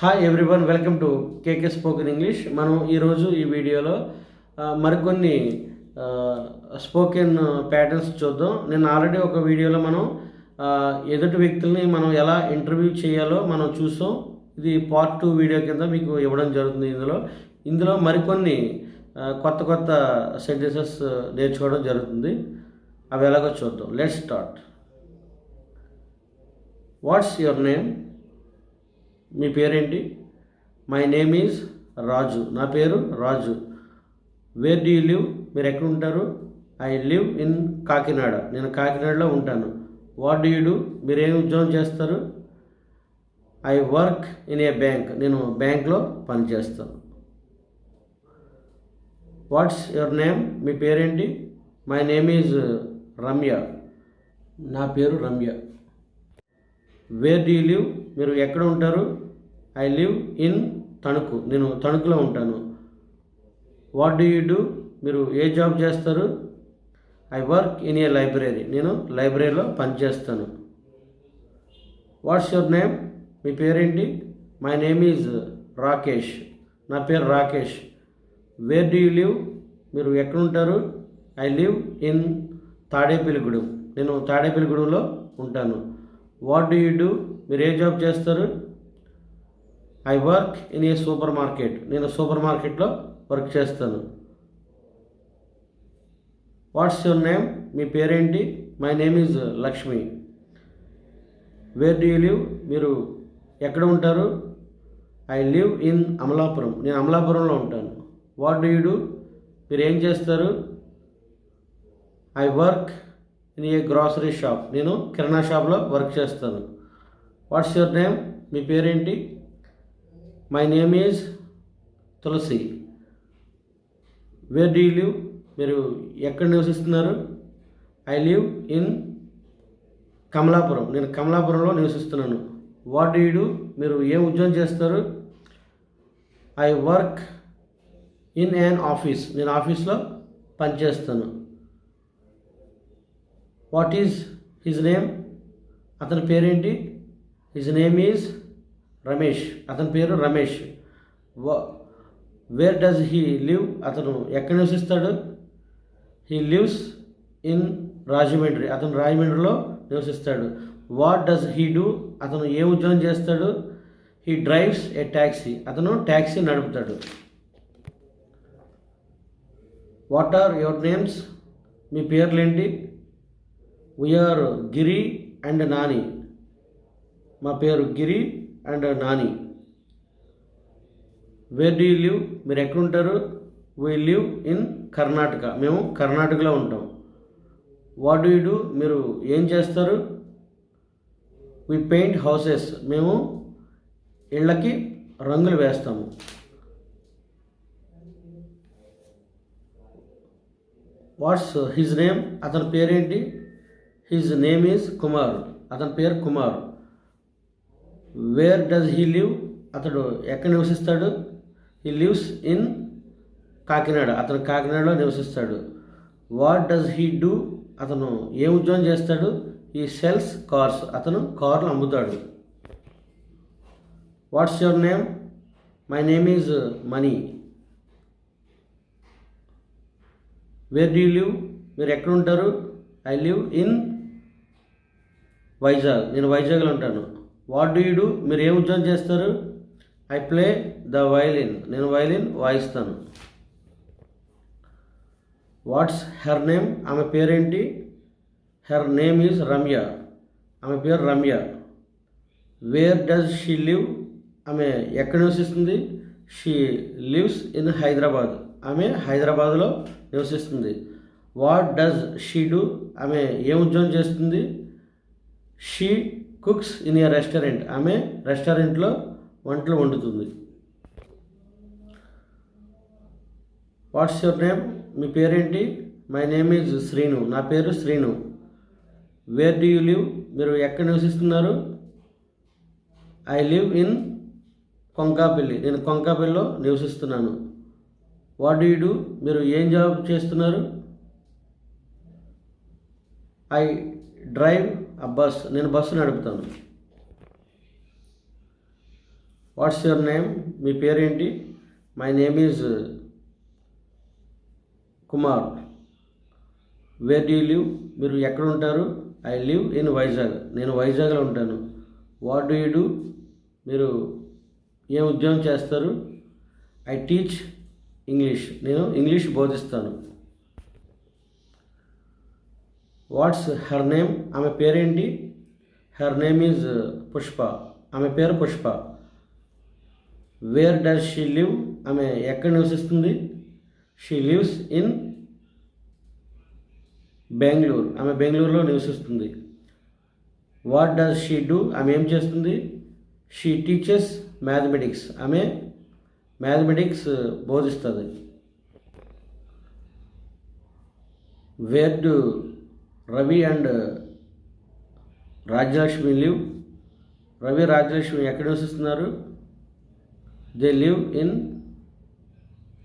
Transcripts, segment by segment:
Hi everyone welcome to K K spoken English మనం ఈరోజు ఈ వీడియోలో మరికొన్ని స్పోకెన్ ప్యాటర్న్స్ చూద్దాం. నేను ఆల్రెడీ ఒక వీడియోలో మనం ఎదుటి వ్యక్తుల్ని మనం ఎలా ఇంటర్వ్యూ చేయాలో మనం చూసాం. ఇది పార్ట్ టూ వీడియో కింద మీకు ఇవ్వడం జరుగుతుంది ఇందులో. ఇందులో మరికొన్ని కొత్త కొత్త సెంటెన్సెస్ నేర్చుకోవడం జరుగుతుంది. అవి ఎలాగో చూద్దాం. Let start what's your name మీ పేరేంటి? మై నేమ్ ఈజ్ రాజు నా పేరు Raju where do you live మీరు ఎక్కడ ఉంటారు? I live in Kakinada. నేను కాకినాడలో ఉంటాను. వాట్ డూ యూ డూ మీరు ఉద్యోగం చేస్తారు? I work in a bank నేను బ్యాంక్లో పనిచేస్తాను. వాట్స్ యువర్ నేమ్ మీ పేరేంటి? మై నేమ్ ఈజ్ రమ్య నా పేరు Ramya where do you live మీరు ఎక్కడ ఉంటారు? ఐ లివ్ ఇన్ తణుకు నేను తణుకులో ఉంటాను. వాట్ డూ యూ డూ మీరు ఏ జాబ్ చేస్తారు? I work in a library నేను లైబ్రరీలో పనిచేస్తాను. వాట్స్ యువర్ నేమ్ మీ పేరేంటి? మై నేమ్ ఈజ్ రాకేష్ నా పేరు Rakesh where do you live మీరు ఎక్కడ ఉంటారు? ఐ లివ్ ఇన్ తాడేపల్లిగూడెం నేను తాడేపల్లిగూడెంలో ఉంటాను. వాట్ డూ యూ డూ మీరు ఏ జాబ్ చేస్తారు? I work in a super market. నేను సూపర్ మార్కెట్లో వర్క్ చేస్తాను. What's your name? మీ పేరేంటి? My name is Lakshmi. Where do you live? మీరు ఎక్కడ ఉంటారు? I live in Amalapuram. నేను అమలాపురంలో ఉంటాను. What do you do? మీరు ఏం చేస్తారు? I work in a grocery shop. నేను కిరాణా షాప్లో వర్క్ చేస్తాను. వాట్స్ యువర్ నేమ్ మీ పేరేంటి? My name is Tulasi where do live మీరు ఎక్కడ నివసిస్తున్నారు? ఐ లివ్ ఇన్ కమలాపురం నేను కమలాపురంలో నివసిస్తున్నాను. వాట్ డూ డూ మీరు ఏం ఉద్యోగం చేస్తారు? I work in an office నేను ఆఫీస్లో పనిచేస్తాను. వాట్ ఈజ్ హిజ్ నేమ్ అతని పేరేంటి? హిజ్ నేమ్ ఈజ్ రమేష్ అతని పేరు Ramesh. Where does he live అతను ఎక్కడ నివసిస్తాడు? He lives in Rajahmundry. అతను రాజమండ్రిలో నివసిస్తాడు. వాట్ డస్ హీ డూ అతను ఏ ఉద్యోగం చేస్తాడు? హీ డ్రైవ్స్ ఏ ట్యాక్సీ అతను ట్యాక్సీ నడుపుతాడు. వాట్ ఆర్ యువర్ నేమ్స్ మీ పేర్లేంటి? We are Giri and Nani మా పేరు Giri and Nani. Where do you live మీరు ఎక్కడ ఉంటారు వీ లివ్ ఇన్ కర్ణాటక మేము కర్ణాటకలో ఉంటాం. వాట్ డూ యూ డూ మీరు ఏం చేస్తారు? వి పెయింట్ హౌసెస్ మేము ఇళ్ళకి రంగులు వేస్తాము. వాట్స్ హిజ్ నేమ్ అతని పేరేంటి? హిజ్ నేమ్ ఈజ్ కుమార్ అతని పేరు Kumar where does he live అతడు ఎక్కడ నివసిస్తాడు? He lives in Kakinada. అతను కాకినాడలో నివసిస్తాడు. వాట్ డస్ హీ డూ అతను ఏ ఉద్యోగం చేస్తాడు? ఈ సెల్స్ కార్స్ అతను కార్లు అమ్ముతాడు. What's your name my name is Mani where do live మీరు ఎక్కడ ఉంటారు? ఐ లివ్ ఇన్ వైజాగ్ నేను వైజాగ్లో ఉంటాను. What do you do? మీరు ఏ ఉద్యోగం చేస్తారు? ఐ ప్లే ద వైలిన్ నేను వైలిన్ వాయిస్తాను. What's her name? ఆమె పేరేంటి? Her name is Ramya. ఆమె పేరు Ramya. Where does she live? ఆమె ఎక్కడ నివసిస్తుంది? She lives in Hyderabad. ఆమె హైదరాబాద్లో నివసిస్తుంది. What does she do? ఆమె ఏం ఉద్యోగం చేస్తుంది? She cooks in a restaurant. ఆమె రెస్టారెంట్లో వంటలు వండుతుంది. వాట్స్ యువర్ నేమ్ మీ పేరేంటి? మై నేమ్ ఈజ్ శ్రీను నా పేరు Srinu where do you live మీరు ఎక్కడ నివసిస్తున్నారు? ఐ లివ్ ఇన్ కొంకాపల్లి నేను కొంకాపల్లిలో నివసిస్తున్నాను. వాట్ డూ యూ డూ మీరు ఏం జాబ్ చేస్తున్నారు? ఐ డ్రైవ్ ఆ బస్ నేను బస్సు నడుపుతాను వాట్స్ యువర్ నేమ్ మీ పేరేంటి? My name is Kumar. Where do live? మీరు ఎక్కడ ఉంటారు? I live in Vizag. నేను వైజాగ్లో ఉంటాను. What do you do? మీరు ఏం ఉద్యోగం చేస్తారు? I teach English. నేను ఇంగ్లీష్ బోధిస్తాను. వాట్స్ హర్ నేమ్ ఆమె పేరేంటి? Her name is Pushpa. ఆమె పేరు Pushpa. Where does she live? ఆమె ఎక్కడ నివసిస్తుంది? She lives in Bengaluru. ఆమె బెంగళూరులో నివసిస్తుంది. What does she do? ఆమె ఏం చేస్తుంది? She teachers mathematics. ఆమె మ్యాథమెటిక్స్ బోధిస్తుంది. Where do Ravi and Rajyalakshmi live. Ravi Rajyalakshmi ఎక్కడ నివసిస్తున్నారు దే లివ్ ఇన్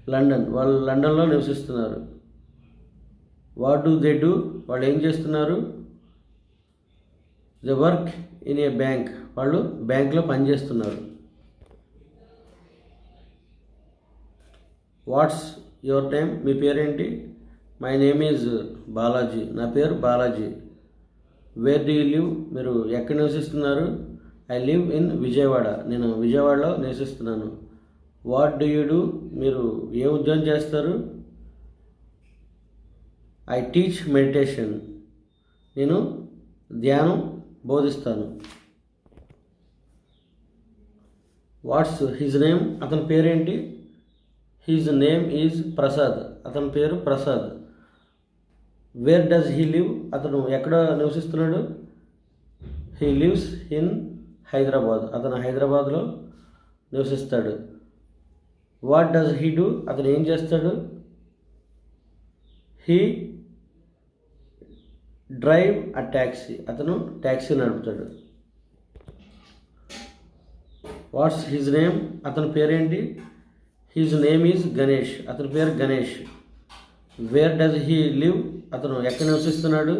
లండన్. వాళ్ళు లండన్లో నివసిస్తున్నారు. What do they do? వాళ్ళు ఏం చేస్తున్నారు? They work in a bank. వాళ్ళు బ్యాంక్లో పనిచేస్తున్నారు. వాట్స్ యువర్ టైం మీ పేరేంటి? మై నేమ్ ఈజ్ బాలాజీ నా పేరు Balaji where do you live మీరు ఎక్కడ నివసిస్తున్నారు? ఐ లివ్ ఇన్ విజయవాడ నేను విజయవాడలో నివసిస్తున్నాను. వాట్ డూ యూ డూ మీరు ఏ ఉద్యోగం చేస్తారు? ఐ టీచ్ మెడిటేషన్ నేను ధ్యానం బోధిస్తాను. వాట్స్ హిజ్ నేమ్ అతని పేరేంటి? హిజ్ నేమ్ ఈజ్ ప్రసాద్ అతని పేరు Prasad where does he live అతను ఎక్కడ నివసిస్తున్నాడు? హీ లివ్స్ ఇన్ హైదరాబాద్ అతను హైదరాబాద్లో నివసిస్తాడు. వాట్ డస్ హీ డూ అతను ఏం చేస్తాడు? హీ డ్రైవ్ అ ట్యాక్సీ అతను ట్యాక్సీ నడుపుతాడు. వాట్స్ హిజ్ నేమ్ అతని పేరేంటి? హిజ్ నేమ్ ఈజ్ గణేష్ అతని పేరు Ganesh where does he live అతను ఎక్కడ నివసిస్తున్నాడు?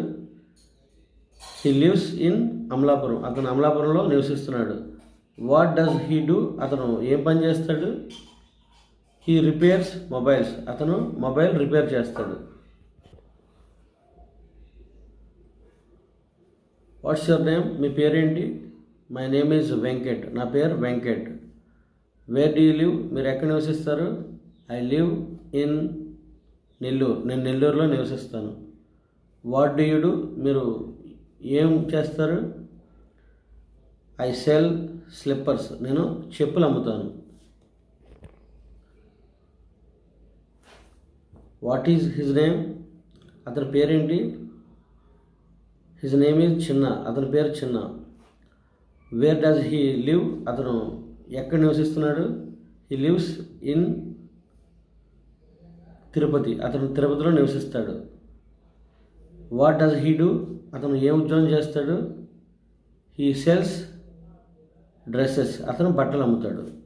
He lives in Amalapuram. అతను అమలాపురంలో నివసిస్తున్నాడు. వాట్ డస్ హీ డూ అతను ఏం పని చేస్తాడు? హీ రిపేర్స్ మొబైల్స్ అతను మొబైల్ రిపేర్ చేస్తాడు. వాట్స్ యువర్ నేమ్ మీ పేరేంటి? మై నేమ్ ఈజ్ వెంకట్ నా పేరు Venkat where do you live మీరు ఎక్కడ నివసిస్తారు? ఐ లివ్ ఇన్ నెల్లూరు నేను నెల్లూరులో నివసిస్తాను. వాట్ డూ యూ డూ మీరు ఏం చేస్తారు? ఐ సెల్ స్లిప్పర్స్ నేను చెప్పులు అమ్ముతాను. వాట్ ఈజ్ హిజ్ నేమ్ అతని పేరేంటి? హిజ్ నేమ్ ఈజ్ చిన్న అతని పేరు చిన్న వేర్ డస్ హీ లివ్ అతను ఎక్కడ నివసిస్తున్నాడు? He lives in Tirupati. అతను తిరుపతిలో నివసిస్తాడు. వాట్ డస్ హీ డూ అతను ఏ ఉద్యోగం చేస్తాడు? హీ సెల్స్ డ్రెస్సెస్ అతను బట్టలు అమ్ముతాడు.